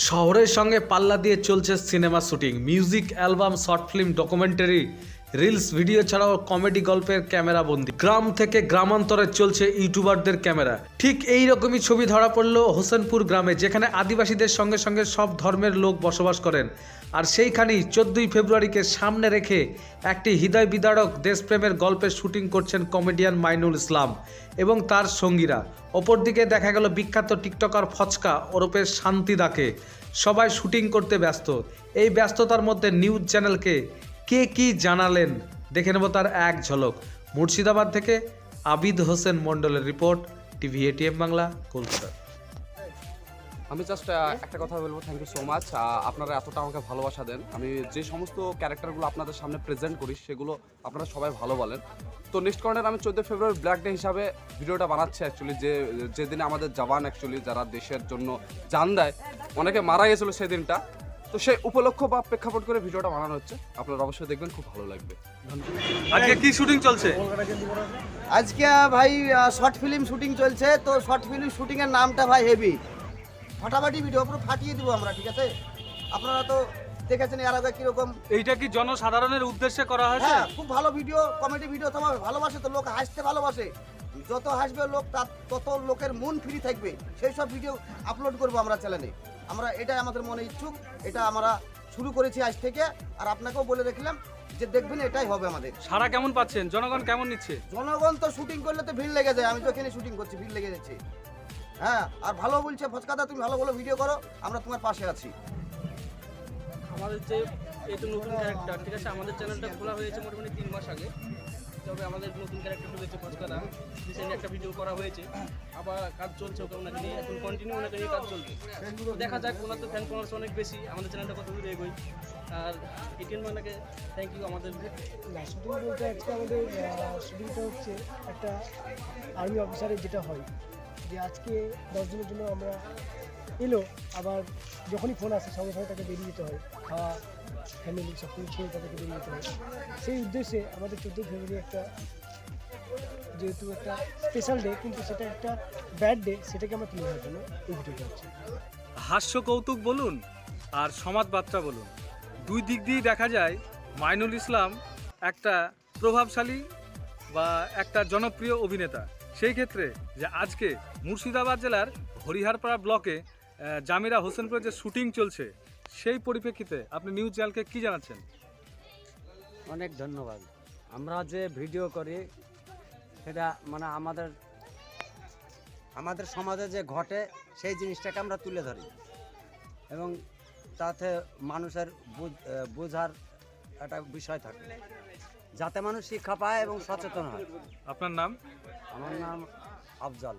শহরের সঙ্গে পাল্লা দিয়ে চলছে cinema shooting music album short film documentary reels, video ছাড়াও কমেডি গল্পের ক্যামেরা বন্দি। গ্রাম থেকে গ্রামান্তরে চলছে ইউটিউবারদের ক্যামেরা। ঠিক এই রকমই ছবি ধরা পড়ল হোসেনপুর গ্রামে, যেখানে আদিবাসীদের সঙ্গে সঙ্গে সব ধর্মের লোক বসবাস করেন। আর সেইখানেই চোদ্দই ফেব্রুয়ারিকে সামনে রেখে একটি হৃদয় বিদারক দেশপ্রেমের গল্পের শুটিং করছেন কমেডিয়ান মাইনুল ইসলাম এবং তার সঙ্গীরা। অপরদিকে দেখা গেল বিখ্যাত টিকটকার ফচকা ওরফে শান্তিদাকে সবাই শুটিং করতে ব্যস্ত। এই ব্যস্ততার মধ্যে নিউজ চ্যানেলকে কে কি জানালেন? দেখে নেব তার এক ঝলক। মুর্শিদাবাদ থেকে আবিদ হোসেন মণ্ডলের report, TV ATN Bangla, Kolkata. আমি জাস্ট একটা কথা বলব থ্যাংক ইউ সো মাচ আপনারা এতটা আমাকে ভালোবাসা দেন। আমি যে সমস্ত ক্যারেক্টারগুলো আপনাদের সামনে প্রেজেন্ট করি, সেগুলো আপনারা সবাই ভালো বলেন। তো নেক্সট কর্নার আমি চোদ্দ ফেব্রুয়ারি ব্ল্যাক ডে হিসাবে ভিডিওটা বানাচ্ছি অ্যাকচুয়ালি যে, যেদিনে আমাদের জওয়ান অ্যাকচুয়ালি যারা দেশের জন্য জান দেয়, অনেকে মারা গেছিল সেদিনটা। তো সেই উপলক্ষ বা প্রেক্ষাপট করে ভিডিওটা বানানো হচ্ছে। আপনারা অবশ্যই দেখবেন খুব ভালো লাগবে। আজকে কি শুটিং চলছে? আজকে ভাই শর্ট ফিল্ম শুটিং চলছে। তো শর্ট ফিল্ম শুটিং এর নামটা ভাই হেভি ফাটাফাটি ভিডিও পুরো ফাটিয়ে দিব আমরা ঠিক আছে? আপনারা তো দেখেছেন এর আগে কীরকম এইটা কি জনসাধারণের উদ্দেশ্যে করা হ্যাঁ খুব ভালো ভিডিও কমেডি ভিডিও তোমার ভালোবাসে তো লোক হাসতে ভালোবাসে। যত হাসবে লোক তার তত লোকের মন ফ্রি থাকবে। সেই সব ভিডিও আপলোড করব আমরা চ্যানেলে আমরা এটাই আমাদের মনে ইচ্ছুক এটা আমরা শুরু করেছি আজ থেকে। আর আপনাকেও বলে রাখলাম যে দেখবেন এটাই হবে আমাদের। সারা কেমন পাচ্ছেন? জনগণ কেমন নিচ্ছে? জনগণ তো শুটিং করলে তো ভিড় লেগে যায় আমি তো এখানে শুটিং করছি ভিড় লেগে যাচ্ছে। হ্যাঁ আর ভালো বলছে ফচকাদা তুমি ভালো ভালো ভিডিও করো আমরা তোমার পাশে আছি। আমাদের যে এটা নতুন ক্যারেক্টার ঠিক আছে? আমাদের চ্যানেলটা খোলা হয়েছে মোটামুটি তিন মাস আগে। তবে আমাদের নতুন ক্যারেক্টার ঢুকেছে ফচকাদা রিসেন্টলি একটা ভিডিও করা হয়েছে, আবার কাজ চলছে ওকে ওনাকে নিয়ে, এখন কন্টিনিউ ওনাকে নিয়ে কাজ চলছে। দেখা যাক, ওনার তো ফ্যান ফলোয়ার্স অনেক বেশি, আমাদের চ্যানেলটা কত দূর এগোই আর এটিএন বাংলাকে থ্যাংক ইউ আমাদের। শুটিং বলতে আজকে আমাদের শুটিংটা হচ্ছে একটা আর্মি অফিসারের যেটা হয়, যে আজকে দশ দিনের জন্য আমরা এলো, আবার যখনই ফোন আসে, সঙ্গে সঙ্গে তাকে বেরিয়ে যেতে হয়। খাওয়া ফ্যামিলি সব কিছু ছেড়ে তাদেরকে বেরিয়ে যেতে হয়। সেই উদ্দেশ্যে আমাদের চোদ্দোই ফেব্রুয়ারি একটা যেহেতু একটা স্পেশাল ডে কিন্তু সেটা একটা ব্যাড ডে সেটাকে আমরা তুলে ধরার জন্য এই ভিডিওটা হচ্ছে। হাস্য কৌতুক বলুন আর সমাজবার্তা বলুন। দুই দিক দিয়েই দেখা যায় মাইনুল ইসলাম একটা প্রভাবশালী বা একটা জনপ্রিয় অভিনেতা। সেই ক্ষেত্রে যে আজকে মুর্শিদাবাদ জেলার হরিহারপাড়া ব্লকে জামিরা হোসেনপুরে যে শুটিং চলছে সেই পরিপ্রেক্ষিতে আপনি নিউজ চ্যানেলকে কি জানাচ্ছেন? অনেক ধন্যবাদ। আমরা যে ভিডিও করি সেটা মানে আমাদের আমাদের সমাজে যে ঘটে সেই জিনিসটাকে আমরা তুলে ধরি। এবং তাতে মানুষের বুঝ- বোঝার একটা বিষয় থাকে। যাতে মানুষ শিক্ষা পায় এবং সচেতন হয়। আপনার নাম? আমার নাম আফজল।